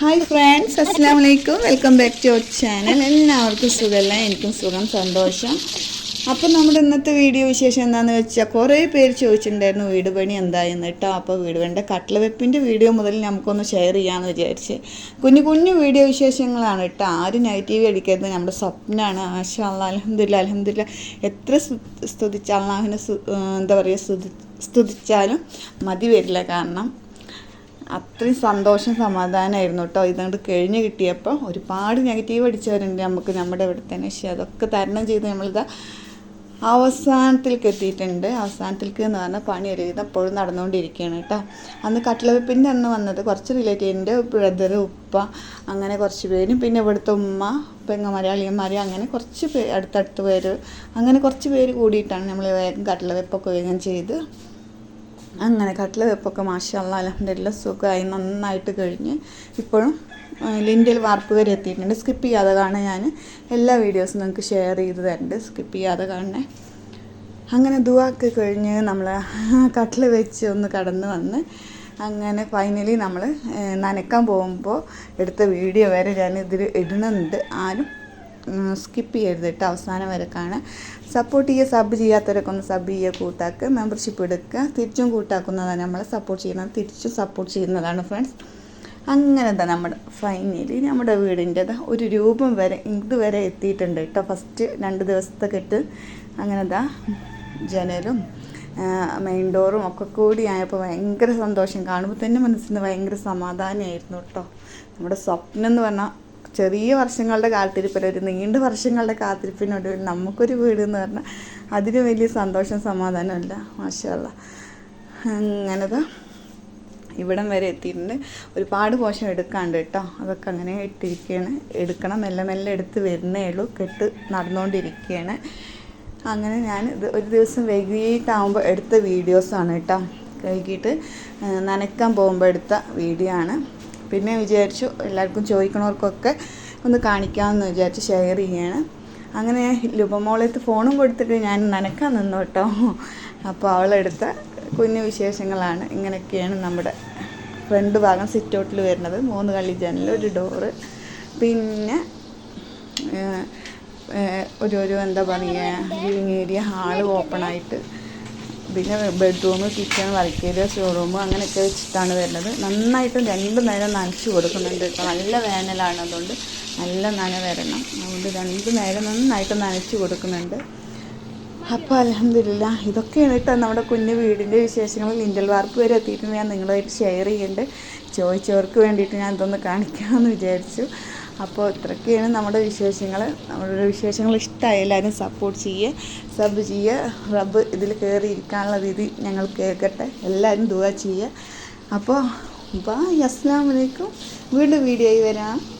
Hi friends അസ്സാം വലൈക്കും welcome back to our channel എല്ലാവർക്കും സുഖമല്ല എനിക്കും സുഖം സന്തോഷം. അപ്പോൾ നമ്മുടെ ഇന്നത്തെ വീഡിയോ വിശേഷം എന്താണെന്ന് വെച്ചാൽ കുറേ പേര് ചോദിച്ചിട്ടുണ്ടായിരുന്നു വീട് പണി എന്തായെന്ന് കേട്ടോ. അപ്പോൾ വീട് പണിയുടെ കട്ടിലവെപ്പിന്റെ വീഡിയോ മുതൽ നമുക്കൊന്ന് ഷെയർ ചെയ്യാമെന്ന് വിചാരിച്ച്. കുഞ്ഞു കുഞ്ഞു വീഡിയോ വിശേഷങ്ങളാണ് കേട്ടോ. ആരും നെഗറ്റീവ് അടിക്കരുത്. നമ്മുടെ സ്വപ്നമാണ് ആശാ അലഹമില്ല അലഹമില്ല എത്ര സ്തു- സ്തുതിച്ച അള്ളാഹുവിനെ എന്താ പറയുക സ്തുതി സ്തുതിച്ചാലും മതി വരില്ല കാരണം. അത്രയും സന്തോഷം സമാധാനമായിരുന്നു കേട്ടോ. ഇതുകൊണ്ട് കഴിഞ്ഞ് കിട്ടിയപ്പോൾ ഒരുപാട് നെഗറ്റീവ് അടിച്ചവരുണ്ട് നമുക്ക് നമ്മുടെ ഇവിടെ തന്നെ പക്ഷേ അതൊക്കെ തരണം ചെയ്ത് നമ്മളിതാ അവസാനത്തിലേക്ക് എത്തിയിട്ടുണ്ട് അവസാനത്തിലേക്ക് എന്ന് പറഞ്ഞാൽ പണി ഒരു വിധം എപ്പോഴും നടന്നുകൊണ്ടിരിക്കുകയാണ് കേട്ടോ. അന്ന് കട്ടിലവെപ്പിന്റെ അന്ന് വന്നത് കുറച്ച് റിലേറ്റീവിന്റെ ബ്രദർ ഉപ്പ അങ്ങനെ കുറച്ച് പേരും. പിന്നെ ഇവിടുത്തെ ഉമ്മ പെങ്ങന്മാർ അളിയന്മാർ അങ്ങനെ കുറച്ച് പേ അടുത്തടുത്ത് പേര് അങ്ങനെ കുറച്ച് പേര് കൂടിയിട്ടാണ് നമ്മൾ വേഗം കട്ടിലവെപ്പൊക്കെ വേഗം ചെയ്ത് അങ്ങനെ കട്ടിലെ വെപ്പൊക്കെ മാഷല്ല അലഹമില്ല സുഖമായി നന്നായിട്ട് കഴിഞ്ഞ്. ഇപ്പോഴും ലിൻഡിൽ വാർപ്പ് വരെ എത്തിയിട്ടുണ്ട്. സ്കിപ്പ് ചെയ്യാതെ കാണാൻ ഞാൻ എല്ലാ വീഡിയോസും നിങ്ങൾക്ക് ഷെയർ ചെയ്ത് തരുന്നുണ്ട് സ്കിപ്പ് ചെയ്യാതെ കാണണേ അങ്ങനെ ദുവാക്ക് കഴിഞ്ഞ് നമ്മൾ കട്ടിൽ വെച്ച് ഒന്ന് കടന്ന് വന്ന് അങ്ങനെ ഫൈനലി നമ്മൾ നനക്കാൻ പോകുമ്പോൾ എടുത്ത വീഡിയോ വരെ ഞാൻ ഇതിൽ ഇടുന്നുണ്ട്. ആരും സ്കിപ്പ് ചെയ്യരുത് കേട്ടോ. അവസാനം വരെ കാണാൻ സപ്പോർട്ട് ചെയ്യുക സബ് ചെയ്യാത്തവരൊക്കെ സബ് ചെയ്യുക കൂട്ടാക്കുക. മെമ്പർഷിപ്പ് എടുക്കുക. തിരിച്ചും കൂട്ടാക്കുന്നതാണ് നമ്മളെ സപ്പോർട്ട് ചെയ്യുന്നത്. തിരിച്ചും സപ്പോർട്ട് ചെയ്യുന്നതാണ് ഫ്രണ്ട്സ് അങ്ങനെ തന്നെ നമ്മുടെ ഫൈനലി നമ്മുടെ വീടിന്റെ ഒരു രൂപം വരെ ഇതുവരെ എത്തിയിട്ടുണ്ട് കേട്ടോ. ഫസ്റ്റ് രണ്ട് ദിവസത്തെ കെട്ട്. അങ്ങനെ ദാ ജനലും മെയിൻ ഡോറും ഒക്കെ കൂടി ആയപ്പോൾ ഭയങ്കര സന്തോഷം. കാണുമ്പോൾ തന്നെ മനസ്സിന് ഭയങ്കര സമാധാനമായിരുന്നു കേട്ടോ. നമ്മുടെ സ്വപ്നം എന്ന് പറഞ്ഞാൽ ചെറിയ വർഷങ്ങളുടെ കാത്തിരിപ്പിൽ ഒരു നീണ്ട വർഷങ്ങളുടെ കാത്തിരിപ്പിനൊടുവിൽ നമുക്കൊരു വീട് എന്ന് പറഞ്ഞാൽ അതിന് വലിയ സന്തോഷം സമാധാനമല്ല. മാഷല്ല അങ്ങനത്. ഇവിടം വരെ എത്തിയിട്ടുണ്ട്. ഒരുപാട് പോഷം എടുക്കാണ്ട് കേട്ടോ. അതൊക്കെ അങ്ങനെ ഇട്ടിരിക്കുകയാണ് എടുക്കണം മെല്ലെ മെല്ലെ എടുത്ത് വരുന്നേ ഉള്ളൂ. കെട്ട് നടന്നുകൊണ്ടിരിക്കുകയാണ് അങ്ങനെ ഞാൻ ഇത് ഒരു ദിവസം വൈകിട്ടാകുമ്പോൾ എടുത്ത വീഡിയോസാണ് കേട്ടോ. വൈകിട്ട് ആ, നനയ്ക്കാൻ പോകുമ്പോൾ എടുത്ത വീഡിയോ ആണ്. പിന്നെ വിചാരിച്ചു എല്ലാവർക്കും ചോദിക്കണവർക്കൊക്കെ ഒന്ന് കാണിക്കാമെന്ന് വിചാരിച്ച് ഷെയർ ചെയ്യാണ്. അങ്ങനെ ലുപമോളത്ത് ഫോണും കൊടുത്തിട്ട് ഞാൻ നനക്കാൻ നിന്നു കേട്ടോ. അപ്പോൾ അവളെടുത്ത കുഞ്ഞു വിശേഷങ്ങളാണ്. ഇങ്ങനെയൊക്കെയാണ് നമ്മുടെ ഫ്രണ്ട് ഭാഗം സിറ്റ് ഔട്ടിൽ വരുന്നത്. മൂന്ന് കള്ളി ജനൽ ഒരു ഡോറ് പിന്നെ ഒരു ഒരു എന്താ പറയുക ലിവിങ് ഏരിയ ഹാൾ ഓപ്പണായിട്ട് പിന്നെ bedroom kitchen work area showroom അങ്ങനെയൊക്കെ വെച്ചിട്ടാണ് വരുന്നത്. നന്നായിട്ട് രണ്ട് നേരം നനച്ച് കൊടുക്കുന്നുണ്ട്. ഇപ്പോൾ നല്ല വേനലാണ് അതുകൊണ്ട് നല്ല നന വരണം. അതുകൊണ്ട് രണ്ട് നേരം നന്നായിട്ട് നനച്ച് കൊടുക്കുന്നുണ്ട്. അപ്പോൾ അലഹമില്ല ഇതൊക്കെയാണ് കേട്ടോ നമ്മുടെ കുഞ്ഞു വീടിന്റെ വിശേഷങ്ങൾ. ലിൻഡൽ വാർപ്പ് വരെ എത്തിയിട്ട് ഞാൻ നിങ്ങളുമായിട്ട് ഷെയർ ചെയ്യുന്നുണ്ട് ചോദിച്ചവർക്ക് വേണ്ടിയിട്ട് ഞാൻ ഇതൊന്ന് കാണിക്കാമെന്ന് വിചാരിച്ചു. അപ്പോൾ ഇത്രയൊക്കെയാണ് നമ്മുടെ വിശേഷങ്ങൾ. നമ്മുടെ വിശേഷങ്ങൾ ഇഷ്ടമായി എല്ലാവരും സപ്പോർട്ട് ചെയ്യുക സബ് ചെയ്യുക റബ്ബ് ഇതിൽ കയറി ഇരിക്കാനുള്ള രീതി ഞങ്ങൾ കേൾക്കട്ടെ. എല്ലാവരും ദുവാ ചെയ്യുക അപ്പോൾ ബായ് അസ്സാം വലൈക്കും വീണ്ടും വീഡിയോയിൽ വരാം.